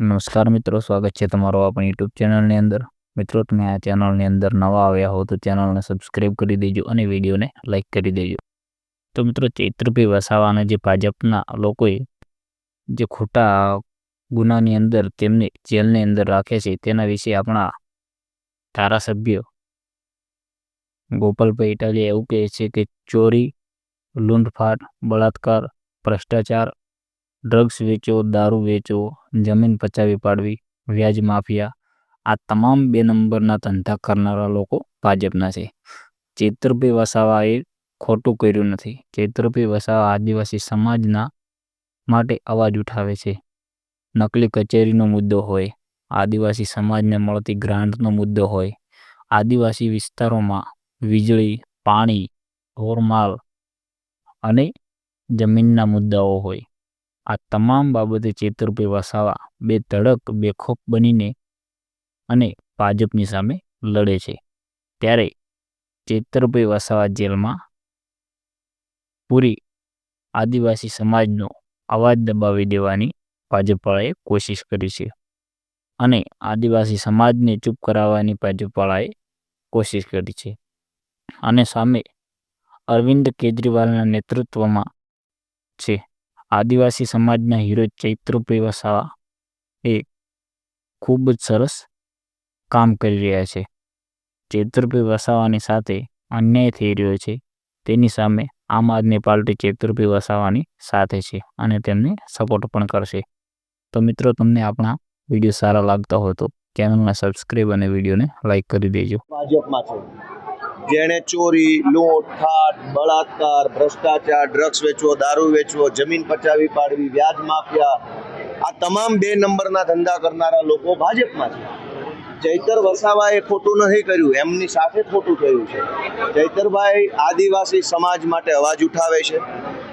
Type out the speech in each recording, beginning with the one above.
નમસ્કાર મિત્રો સ્વાગત છે તમારો આપણી યુટ્યુબ ચેનલની અંદર મિત્રો તમે આ ચેનલની અંદર નવા આવ્યા હો તો ચેનલને સબસ્ક્રાઈબ કરી દેજો અને વિડીયોને લાઈક કરી દેજો તો મિત્રો ચૈત્રભાઈ વસાવાના જે ભાજપના લોકોએ જે ખોટા ગુનાની અંદર તેમને જેલની અંદર રાખે છે, તેના વિશે આપણા ધારાસભ્ય ગોપાલભાઈ ઇટાલિયા એવું કહે છે કે ચોરી, લૂંટફાટ, બળાત્કાર, ભ્રષ્ટાચાર, ડ્રગ્સ વેચો, દારૂ વેચો જમીન પચાવી પાડવી, વ્યાજ માફિયા, આ તમામ બે નંબરના ધંધા કરનારા લોકો ભાજપના છે. ચેતરભાઈ વસાવાએ ખોટું કર્યું નથી. ચેતરભાઈ વસાવા આદિવાસી સમાજના માટે અવાજ ઉઠાવે છે. નકલી કચેરીનો મુદ્દો હોય, આદિવાસી સમાજને મળતી ગ્રાન્ટનો મુદ્દો હોય, આદિવાસી વિસ્તારોમાં વીજળી, પાણી ઢોરમાલ અને જમીનના મુદ્દાઓ હોય. આ તમામ બાબતે ચેતરભાઈ વસાવા, બે ધડક બેખોફ બનીને અને ભાજપની સામે લડે છે. ત્યારે ચેતરભાઈ વસાવા જેલમાં પૂરી આદિવાસી સમાજનો અવાજ દબાવી દેવાની ભાજપવાળાએ કોશિશ કરી છે અને આદિવાસી સમાજને ચૂપ કરાવવાની ભાજપવાળાએ કોશિશ કરી છે. અને સામે અરવિંદ કેજરીવાલના નેતૃત્વમાં છે. આદિવાસી સમાજના હીરો ચૈત્રભાઈ વસાવા એ ખૂબ જ સરસ કામ કરી રહ્યા છે. ચૈત્રુપી વસાવાની સાથે અન્યાય થઈ રહ્યો છે. તેની સામે આમ આદમી પાર્ટી ચૈત્રુપી વસાવાની સાથે છે અને તેમને સપોર્ટ પણ કરશે. તો મિત્રો, તમને આપણા વીડિયો સારા લાગતા હોય તો ચેનલને સબસ્ક્રાઈબ અને વિડીયોને લાઈક કરી દેજો. ભાજપમાં છે. જેણે ચોરી, લૂંટ ઠાટ બળાત્કાર, ભ્રષ્ટાચાર ડ્રગ્સ વેચવો, દારૂ વેચવો, જમીન પચાવી પાડવી, વ્યાજ માફિયા, આ તમામ બે નંબરના ધંધા કરનારા લોકો ભાજપમાં છે. ચૈતર વસાવાએ ખોટું નથી કર્યું, એમની સાથે ખોટું થયું છે. ચૈતરભાઈ આદિવાસી સમાજ માટે અવાજ ઉઠાવે છે.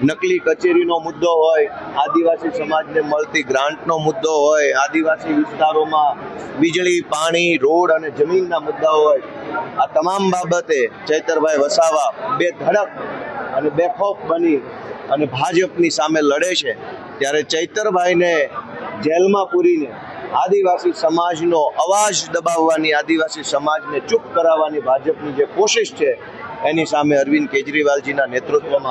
નકલી કચેરીનો મુદ્દો હોય, આદિવાસી સમાજને મળતી ગ્રાન્ટનો મુદ્દો હોય, આદિવાસી વિસ્તારોમાં વીજળી, પાણી, રોડ અને જમીનના મુદ્દાઓ હોય, આ તમામ બાબતે ચૈતરભાઈ વસાવા બે ધડક અને બેખોફ બની અને ભાજપની સામે લડે છે. ત્યારે ચૈતરભાઈને જેલમાં પૂરીને આદિવાસી સમાજનો અવાજ દબાવવાની, આદિવાસી સમાજને ચૂપ કરાવવાની ભાજપની જે કોશિશ છે, એની સામે અરવિંદ કેજરીવાલજીના નેતૃત્વમાં